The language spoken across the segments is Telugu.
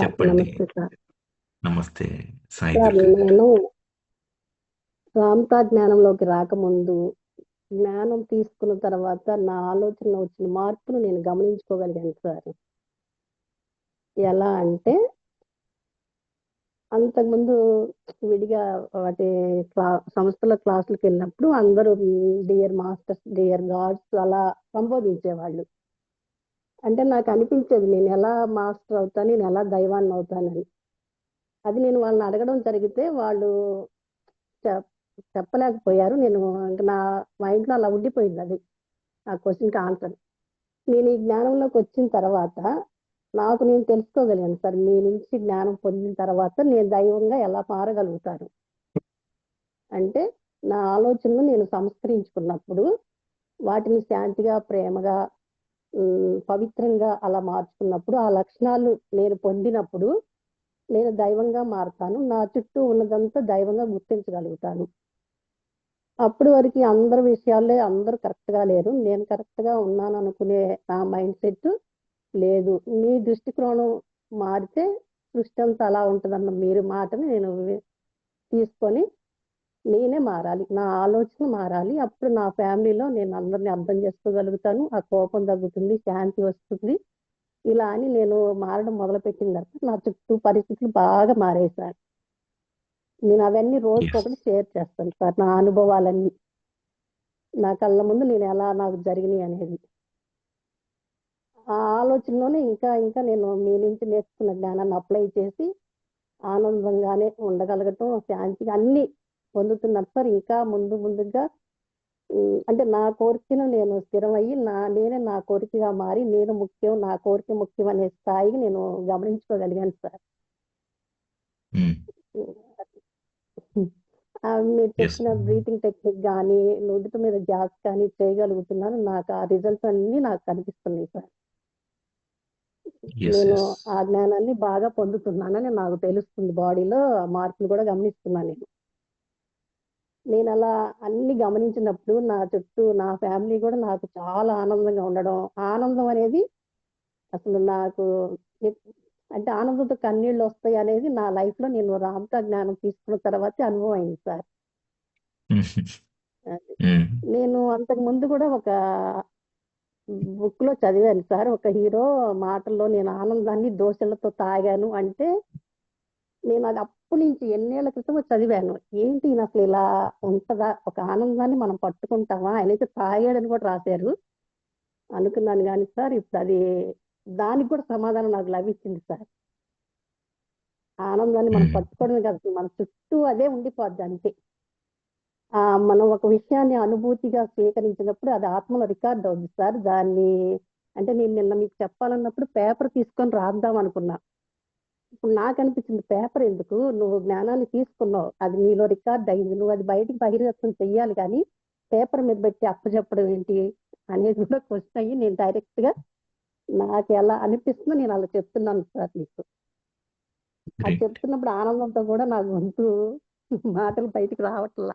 చెప్పండి. నమస్తే సాయి నేను రామతా జ్ఞానంలోకి రాకముందు జ్ఞానం తీసుకున్న తర్వాత నా ఆలోచనలో వచ్చిన మార్పును నేను గమనించుకోగలిగాను సార్. ఎలా అంటే అంతకుముందు విడిగా వాటి క్లా సంస్థల క్లాసులకు వెళ్ళినప్పుడు అందరూ డియర్ మాస్టర్స్ డియర్ గాడ్స్ అలా సంబోధించేవాళ్ళు. అంటే నాకు అనిపించేది నేను ఎలా మాస్టర్ అవుతాను నేను ఎలా దైవాన్ని అవుతానని. అది నేను వాళ్ళని అడగడం జరిగితే వాళ్ళు చెప్పలేకపోయారు. నేను ఇంకా నా మైండ్లో అలా ఉండిపోయింది అది ఆ క్వశ్చన్కి ఆన్సర్. నేను ఈ జ్ఞానంలోకి వచ్చిన తర్వాత నాకు నేను తెలుసుకోగలిగాను సార్ మీ నుంచి జ్ఞానం పొందిన తర్వాత నేను దైవంగా ఎలా మారగలుగుతాను? అంటే నా ఆలోచనలు నేను సంస్కరించుకున్నప్పుడు వాటిని శాంతిగా ప్రేమగా పవిత్రంగా అలా మార్చుకున్నప్పుడు ఆ లక్షణాలు నేను పొందినప్పుడు నేను దైవంగా మారుతాను. నా చుట్టూ ఉన్నదంతా దైవంగా గుర్తించగలుగుతాను. అప్పటి వరకు అందరి విషయాల్లో అందరూ కరెక్ట్గా లేరు. నేను కరెక్ట్గా ఉన్నాను అనుకునే నా మైండ్ సెట్ లేదు. మీ దృష్టికోణం మారితే సృష్టి అంతా అలా ఉంటుందన్న మీరు మాటని నేను తీసుకొని నేనే మారాలి నా ఆలోచన మారాలి. అప్పుడు నా ఫ్యామిలీలో నేను అందరిని అర్థం చేసుకోగలుగుతాను. ఆ కోపం తగ్గుతుంది శాంతి వస్తుంది. ఇలా అని నేను మారడం మొదలుపెట్టిన తర్వాత నా చుట్టూ పరిస్థితులు బాగా మారాయి సార్ నేను అవన్నీ రోజుకొకటి షేర్ చేస్తాను సార్ నా అనుభవాలన్నీ. నా కళ్ళ ముందు నేను ఎలా నాకు జరిగినాయి అనేది. ఆ ఆలోచనలోనే ఇంకా ఇంకా నేను మీ నుంచి నేర్చుకున్న జ్ఞానాన్ని అప్లై చేసి ఆనందంగానే ఉండగలగటం శాంతిగా అన్ని పొందుతున్నాను సార్ ఇంకా ముందు ముందుగా అంటే నా కోరికను నేను స్థిరమయ్యి నా నేనే నా కోరికగా మారి నేను ముఖ్యం నా కోరిక ముఖ్యం అనే స్థాయికి నేను గమనించుకోగలిగాను సార్. మీరు. చెప్పిన బ్రీతింగ్ టెక్నిక్ కానీ నుదుటి మీద గ్యాస్ కానీ చేయగలుగుతున్నాను. నాకు ఆ రిజల్ట్స్ అన్ని నాకు కనిపిస్తున్నాయి సార్. నేను. ఆ జ్ఞానాన్ని బాగా పొందుతున్నానని నాకు తెలుస్తుంది. బాడీలో మార్పులు కూడా గమనిస్తున్నాను నేను. నేను అలా అన్ని గమనించినప్పుడు నా చుట్టూ నా ఫ్యామిలీ కూడా నాకు చాలా ఆనందంగా ఉండడం. ఆనందం అనేది అసలు నాకు అంటే ఆనందంతో కన్నీళ్ళు వస్తాయి అనేది నా లైఫ్లో నేను రామతా జ్ఞానం తీసుకున్న తర్వాతే అనుభవం అయింది సార్. నేను అంతకు ముందు కూడా ఒక బుక్లో చదివాను సార్. ఒక హీరో మాటల్లో నేను ఆనందాన్ని దోశలతో తాగాను అంటే నేను అది అప్పటి నుంచి ఎన్నేళ్ళ క్రితం చదివాను. ఏంటి ఈయన అసలు ఇలా ఉంటదా? ఒక ఆనందాన్ని మనం పట్టుకుంటామా? ఆయన అయితే తాగాడని కూడా రాశారు. అనుకున్నాను కానీ సార్ ఇప్పుడు అది దానికి కూడా సమాధానం నాకు లభించింది సార్. ఆనందాన్ని మనం పట్టుకోవడమే కాదు మన చుట్టూ అదే ఉండిపోద్ది అంతే. ఆ మనం ఒక విషయాన్ని అనుభూతిగా స్వీకరించినప్పుడు అది ఆత్మలో రికార్డ్ అవుద్ది సార్. దాన్ని అంటే నేను నిన్న మీకు చెప్పాలన్నప్పుడు పేపర్ తీసుకొని రాద్దాం అనుకున్నా. ఇప్పుడు నాకు అనిపించింది పేపర్ ఎందుకు? నువ్వు జ్ఞానాన్ని తీసుకున్నావు. అది నీలో రికార్డ్ అయింది. నువ్వు అది బయటికి బహిర్గతం చెయ్యాలి కానీ పేపర్ మీద పెట్టి అప్పచెప్పడం ఏంటి అనేది కూడా క్వశ్చన్ అయ్యి నేను డైరెక్ట్గా నాకు ఎలా అనిపిస్తుందో నేను అలా చెప్తున్నాను సార్ మీకు. అది. చెప్తున్నప్పుడు ఆనందంతో కూడా నా గొంతు మాటలు బయటికి రావట్లా.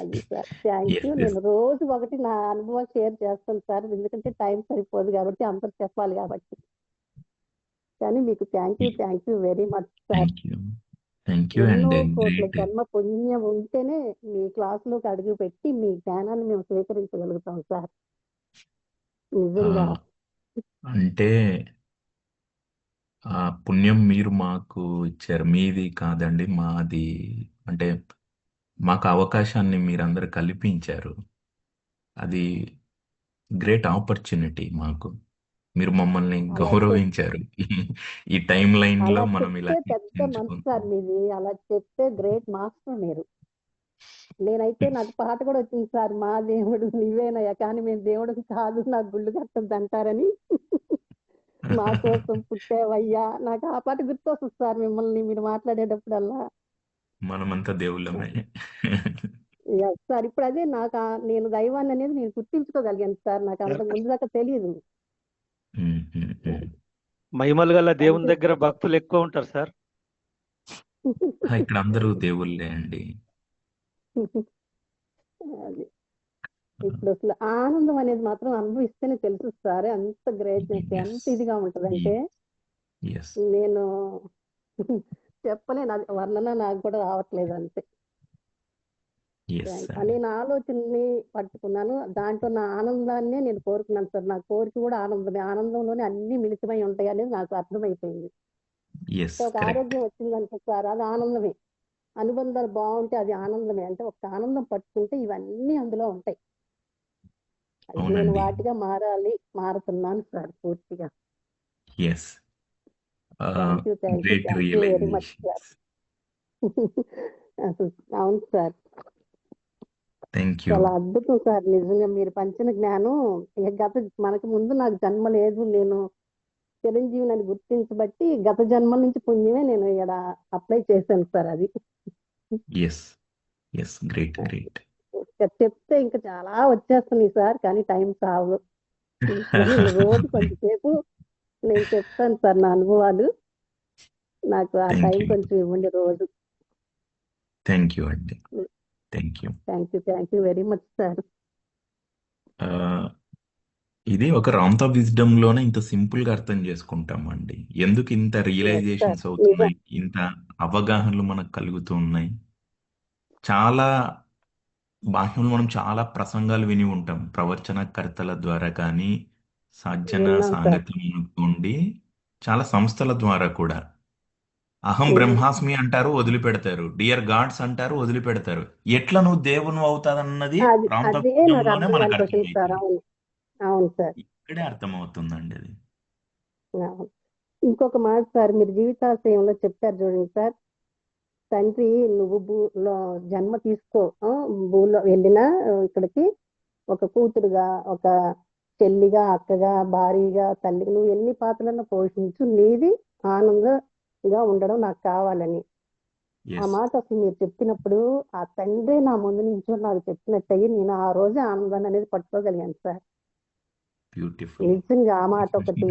అది సార్ థ్యాంక్ యూ. నేను రోజు ఒకటి నా అనుభవం షేర్ చేస్తాను సార్. ఎందుకంటే టైం సరిపోదు కాబట్టి అందరు చెప్పాలి కాబట్టి. కానీ మీకు thank you thank you very much sir. Thank you and కోట్ల జన్మ పుణ్యం ఉంటేనే మీ క్లాసులోకి అడుగు పెట్టి మీ జ్ఞానాన్ని మేము స్వీకరించగలుగుతాం సార్. నిజంగా. అంటే ఆ పుణ్యం మీరు మాకు ఇచ్చారు. మీది కాదండి మాది అంటే మాకు అవకాశాన్ని మీరందరూ కల్పించారు. అది గ్రేట్ ఆపర్చునిటీ మాకు. మీరు మమ్మల్ని గౌరవించారు. ఈ- ఈ టైం లైన్లో అలా మనం ఇలా చెప్తే పెద్ద మనసు సార్ మీది. అలా చెప్తే గ్రేట్ మాస్టర్ మీరు. నేనైతే నాకు పాట కూడా వచ్చింది సార్ మా దేవుడు నీవేనయ్యా కానీ మేము దేవుడు కాదు నాకు గుళ్ళు కట్టద్దు అంటారని. మా కోసం పుట్టావయ్యా. నాకు ఆ పాట గుర్తొస్తుంది సార్ మిమ్మల్ని మీరు మాట్లాడేటప్పుడల్లా. మనమంతా దేవుళ్ళమే. సార్ ఇప్పుడు అదే నాకు ఆ- నేను దైవాన్ని అనేది నేను గుర్తించుకోగలిగాను సార్. నాకు అంతకు ముందు దాకా తెలియదు. మహిమలు గల దేవుని అంతే. దగ్గర భక్తులు ఎక్కువ ఉంటారు సార్. ఇక్కడ అందరూ దేవుళ్ళే అండి. అది. ఇప్పుడు అసలు ఆనందం అనేది మాత్రం అనుభవిస్తేనే తెలుసు సార్. ఎంత గ్రేట్నెస్ ఎంత ఇదిగా ఉంటదంటే నేను చెప్పలేను అది వర్ణన నాకు కూడా రావట్లేదు అంతే. ఎస్ నేను ఆలోచనని పట్టుకున్నాను. దాంట్లో నా ఆనందాన్నే నేను కోరుకున్నాను సార్ నా కోరిక కూడా ఆనందమే. ఆనందంలోనే అన్ని మిళితమై ఉంటాయి అనేది నాకు అర్థమైపోయింది. ఒక ఆరోగ్యం వచ్చిందంటే సార్ అది ఆనందమే. అనుబంధాలు బాగుంటే అది ఆనందమే. అంటే ఒక ఆనందం పట్టుకుంటే ఇవన్నీ అందులో ఉంటాయి. నేను. వాటిగా మారాలి మారుతున్నాను సార్ పూర్తిగా. ఎస్ రియలైజేషన్స్ అవును సార్ థ్యాంక్ యూ చాలా అద్భుతం సార్. నిజంగా మీరు పంచిన జ్ఞానం గత మనకు ముందు నాకు జన్మ లేదు నేను చిరంజీవిని అని గుర్తించబట్టి గత జన్మల నుంచి పుణ్యమే నేను ఇక్కడ అప్లై చేశాను సార్ అది. ఎస్ ఎస్ గ్రేట్ గ్రేట్ చెప్తే ఇంకా చాలా వచ్చేస్తున్నాయి సార్ కానీ టైం సాగు రోజు కొంచెంసేపు నేను చెప్తాను సార్ నా అనుభవాలు. నాకు ఆ టైం. కొంచెం ఇవ్వండి రోజు. థ్యాంక్ యూ అండి thank you thank you thank you very much sir ఇది ఒక రామ్తా విజ్డమ్లోనే ఇంత సింపుల్గా అర్థం చేసుకుంటాం అండి ఎందుకు ఇంత రియలైజేషన్స్. అవుతున్నాయి? ఇంత అవగాహనలు మనకు కలుగుతూ ఉన్నాయి? చాలా బాహ్యంలో మనం చాలా ప్రసంగాలు విని ఉంటాం. ప్రవచనకర్తల ద్వారా కానీ sir. సాంగత్యం ఉండి చాలా సంస్థల ద్వారా కూడా. అహం. బ్రహ్మాస్మి అంటారు వదిలిపెడతారు. డియర్ గాడ్స్ అంటారు వదిలిపెడతారు. ఎట్లా నువ్వు దేవుని అవుతాదన్నది అది రామ్తా అదే నాకు విజ్డమ్లోనే అర్థం ఇక్కడే అర్థమవుతుందండి అది. ఇంకొక మాట సార్ మీరు జీవితాశయంలో చెప్పారు చూడండి సార్. తండ్రి నువ్వు భూలో జన్మ తీసుకో. భూలో వెళ్ళినా ఇక్కడికి ఒక కూతురుగా ఒక చెల్లిగా అక్కగా భార్యగా తల్లిగా నువ్వు ఎన్ని పాత్రలను పోషించు. నీది ఆనందంగా ఉండడం నాకు కావాలని. ఆ మాట అసలు మీరు చెప్పినప్పుడు ఆ తండ్రి నా ముందు నుంచో నాకు చెప్పినట్టయి నేను ఆ రోజు ఆనందాన్ని అనేది పట్టుకోగలిగాను సార్. నిజంగా ఆ మాట ఒకటి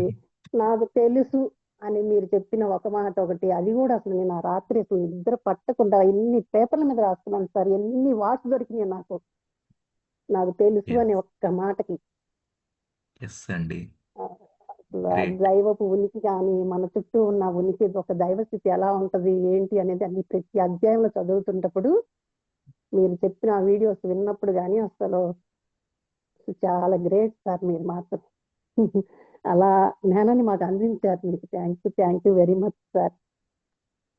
నాకు తెలుసు అని మీరు చెప్పిన ఒక మాట ఒకటి అది కూడా అసలు నేను ఆ రాత్రి అసలు నిద్ర పట్టకుండా ఎన్ని పేపర్ల మీద రాస్తున్నాను సార్ ఎన్ని వాట్స్ దొరికినాయి నాకు. నాకు తెలుసు అని ఒక్క మాటకి. ఎస్ అండి. దైవపు ఉనికి కానీ మన చుట్టూ ఉన్న ఉనికి ఒక దైవ స్థితి ఎలా ఉంటది ఏంటి అనేది అన్ని ప్రతి అధ్యాయంలో చదువుతుంటప్పుడు మీరు చెప్పిన వీడియోస్ విన్నప్పుడు కానీ అసలు చాలా గ్రేట్ సార్ మీరు మాత్రం. అలా జ్ఞానాన్ని మాకు అందించారు మీకు. Thank you thank you very much sir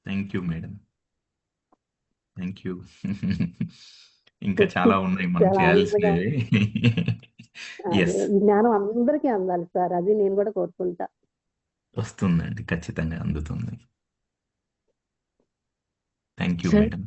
thank you madam thank you ఇంకా చాలా ఉన్నాయి మనం చేయాల్సినవి జ్ఞానం అందరికీ అందాలి సార్. అది నేను కూడా కోరుకుంటా. వస్తుందండి. ఖచ్చితంగా అందుతుంది. Thank you. మేడం